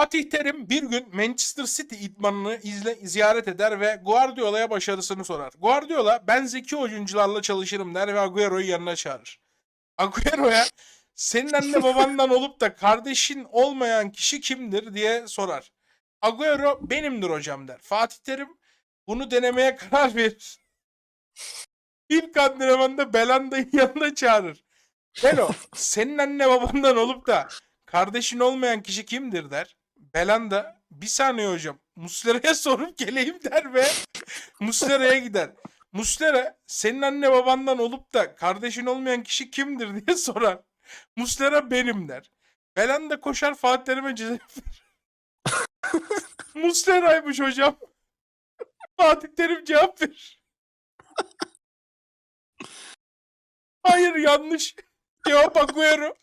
Fatih Terim bir gün Manchester City idmanını izle, ziyaret eder ve Guardiola'ya başarısını sorar. Guardiola ben zeki oyuncularla çalışırım der ve Agüero'yu yanına çağırır. Agüero'ya senin anne babandan olup da kardeşin olmayan kişi kimdir diye sorar. Agüero benimdir hocam der. Fatih Terim bunu denemeye karar verir. İlk antrenmanda Belanda'yı yanına çağırır. Belo senin anne babandan olup da kardeşin olmayan kişi kimdir der. Belanda bir saniye hocam Muslera'ya sorup geleyim der ve Muslera'ya gider. Muslera senin anne babandan olup da kardeşin olmayan kişi kimdir diye sorar. Muslera benim der. Belanda koşar Fatih Terim'e cezayı verir. Muslera'ymış hocam. Fatih Terim cevap verir. Hayır yanlış. Cevap Agüero.